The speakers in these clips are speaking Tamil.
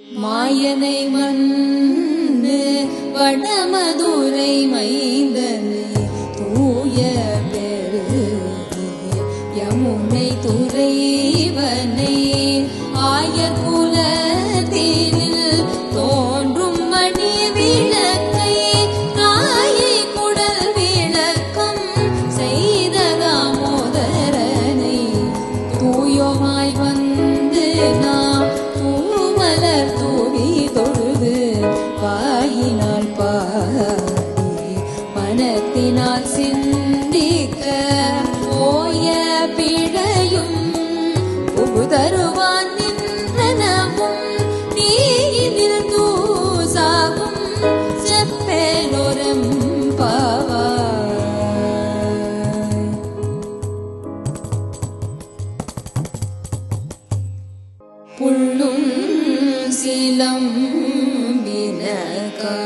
மாயனை மண்ணு வடமதுரை மைந்தனை தூய പിഴയും പുതുതരുവാൻ നിന്ദനവും നീ ഇതിൽ തൂസാകും ചെപ്പേലൊരം പാവ പുള്ളും ശിലം വിനകാ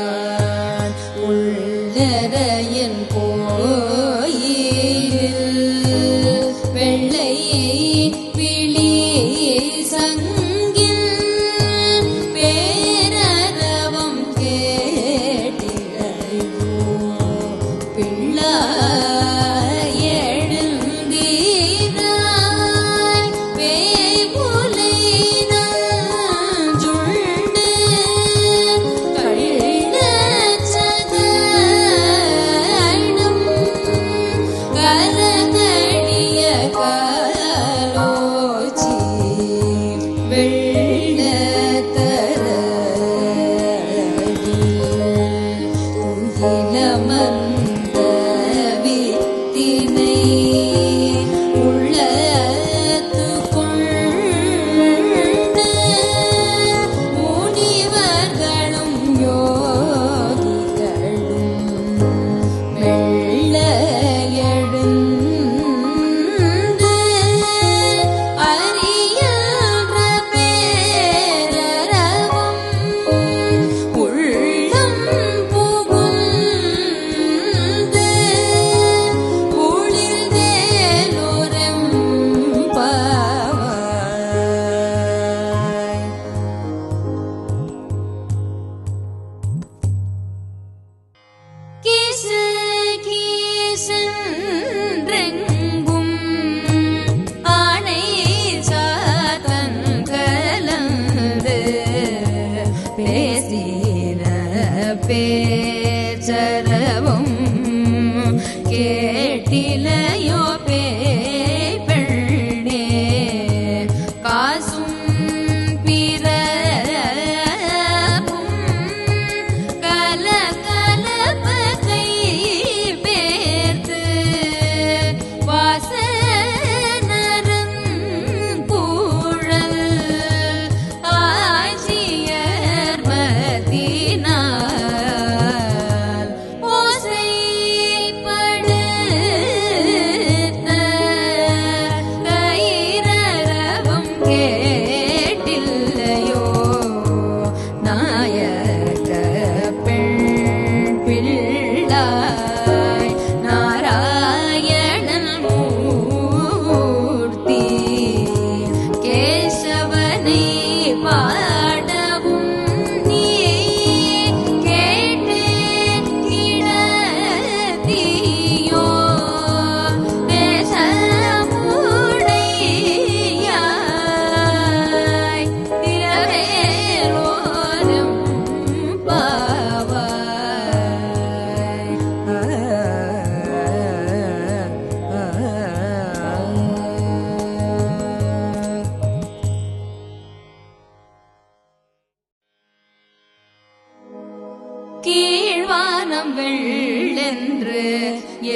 வானம் வெள்ளென்று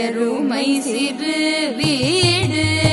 எருமை சிறு வீடு.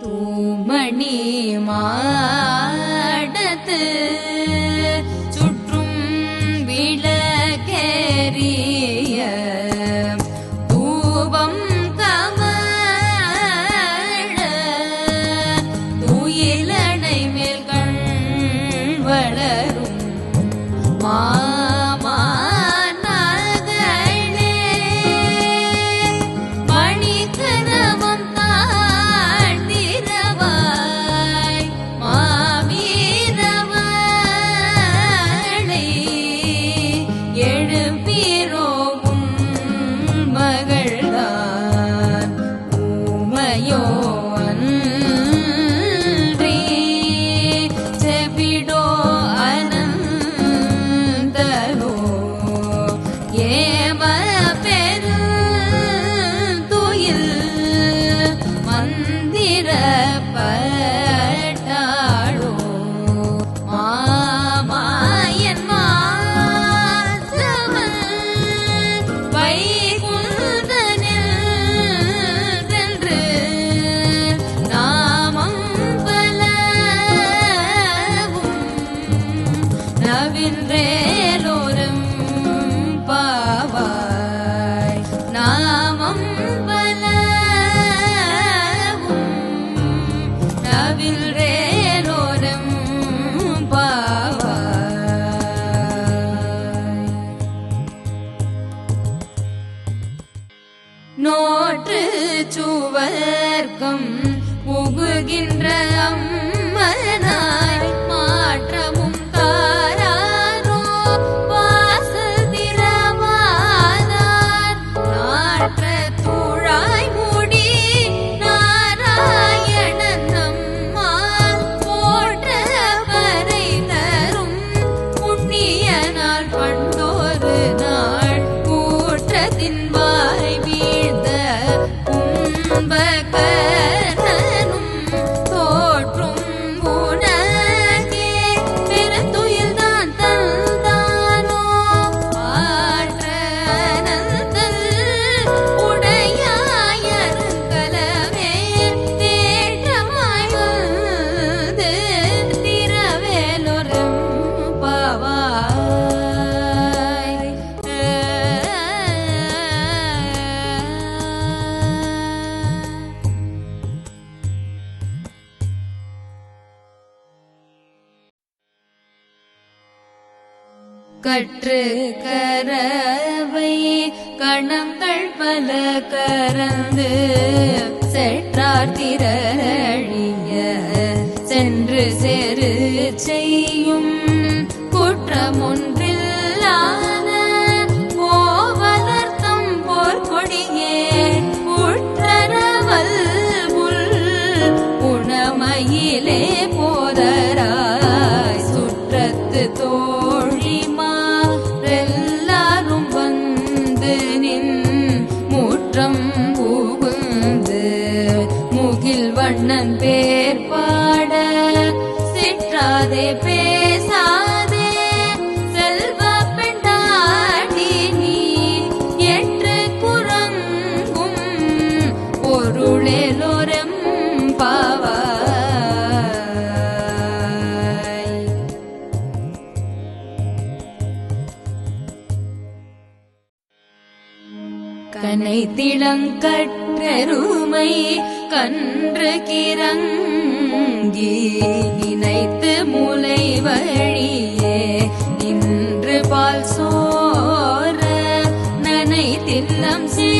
தூமணி மாடத்து சுற்றும் விளக்கேறிய தூபம் கமழ தூயிலடை மேல் கண் வளரும் மா மந்திர பட்டாளோ மாமாயன் மாசவன் வைகுந்தனில் சென்று நாமம் பலவும் நவின்றே. நோற்று சுவர்க்கம் உகுகின்ற அம்மா கற்று கரவை கணங்கள் பல கரந்து செற்றார் திற கன்று கிரங்கி நினைத்து முலை வழியே நின்று பால் சோர நனை தில்லம் சே